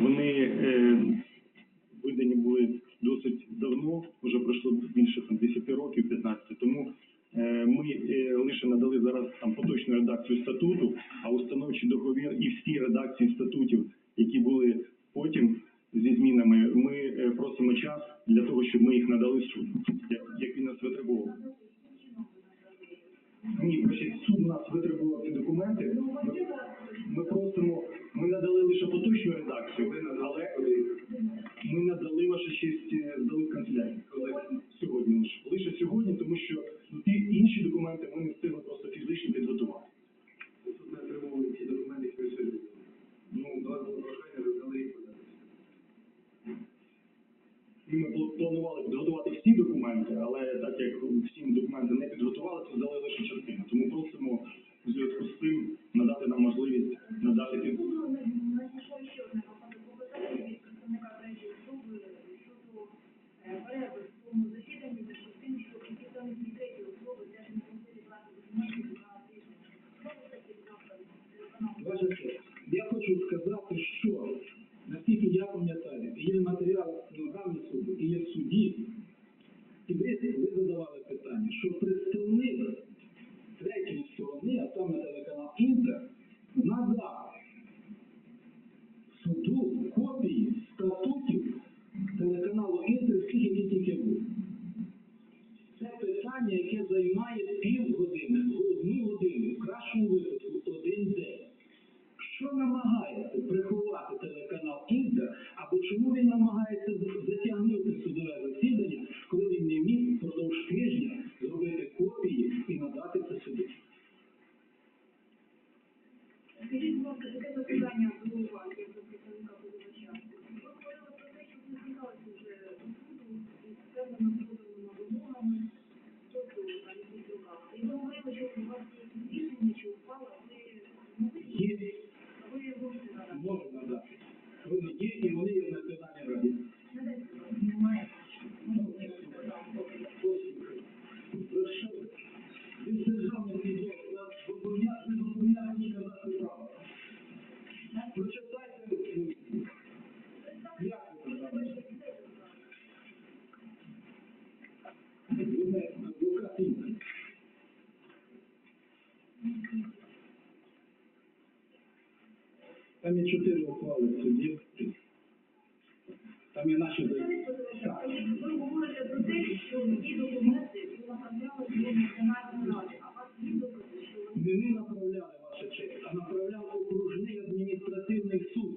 Вони е, видані були досить давно, вже пройшло більше там 10 років, 15. Тому е, ми е, лише надали зараз там поточну редакцію статуту, а установчий договір і всі редакції статутів, які були потім зі змінами, ми просимо час для того, щоб ми їх надали суду, як, він нас витребував. Ні, суд нас витребував ці документи. Ми, просимо, поточну редакцію, але ми надали ваша честь, е, здали в канцелярію. Сьогодні лише. Лише сьогодні, тому що ну, ті інші документи ми не встигли просто фізично підготувати. Суд не отримували ці документи, які ви сьогодні. Ну, у було бажання, ви здали їх. Ми планували підготувати всі документи, але так як всі документи не підготували, то здали лише частину. Тому просимо у зв'язку з цим надати нам можливість пам'ятаю, і є матеріал стенограми суду, і є в суді, і ви, задавали питання, що представник третьої сторони, а саме телеканал Інтер, надав суду копії статутів телеканалу Інтер, скільки їх тільки було. Це питання, яке займає півгодини, одну годину, в кращому випадку один день. Що намагається приховати телеканал Інтер, чому він намагається затягнути судове засідання, коли він не міг впродовж тижня зробити копії і надати це суду? Скажіть, будь ласка, таке запитання у вас, як до представника позивача. Ви говорили про те, що ви зверталися вже до суду із певними позовними вимогами, тобто на якісь руках. І ви говорили, що у вас є якісь рішення чи ухвала, ви могли Є, ви можете надати. можу надати. Вони є і вони є в Адвокат. Там є чотири ухвали в суді. Там є наші Так. Ви говорите про те, що ці документи направляли до Національної ради, а вас є докази, що вони Не ми направляли ваша честь, а направляв окружний адміністративний суд.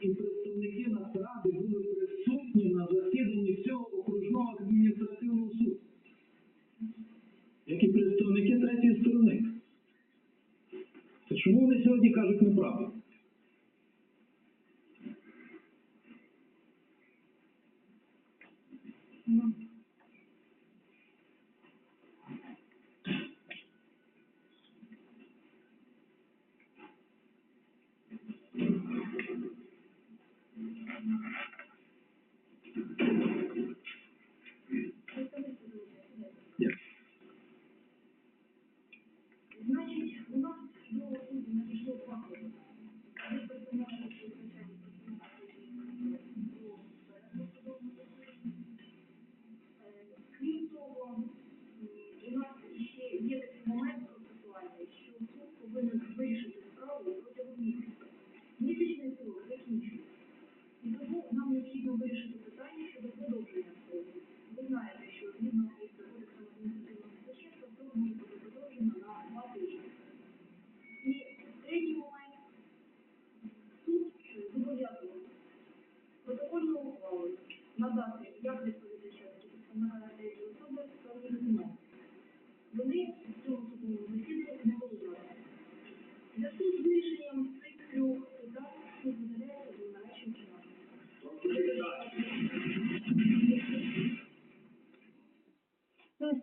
І представники Нацради були присутні на засіданні цього окружного адміністративного суду. Як і представники третьої сторони. Це чому вони сьогодні кажуть неправду? Вирішити питання щодо продовження строку. Ви знаєте, що згідно із кодексом адміністративного судочинства строк може бути продовжено на два тижні. І третій момент. Суд зобов'язаний протокольну ухвалу надати як відповідача, так і представника третьої особи певні документи. Вони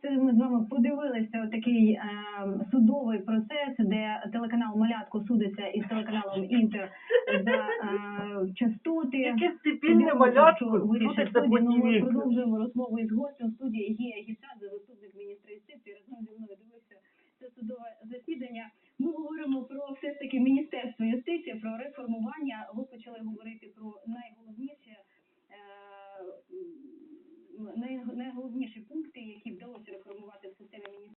ось ми з вами подивилися такий е, судовий процес, де телеканал Малятко судиться із телеканалом Інтер за е, частоти. Яке стипільне малятко судиться судді. Ну, ми продовжуємо розмову із гостем. В студії є Гітадзе, заступник міністра юстиції. Разом зі мною дивився це судове засідання. Ми говоримо про все ж таки міністерство юстиції, про реформування.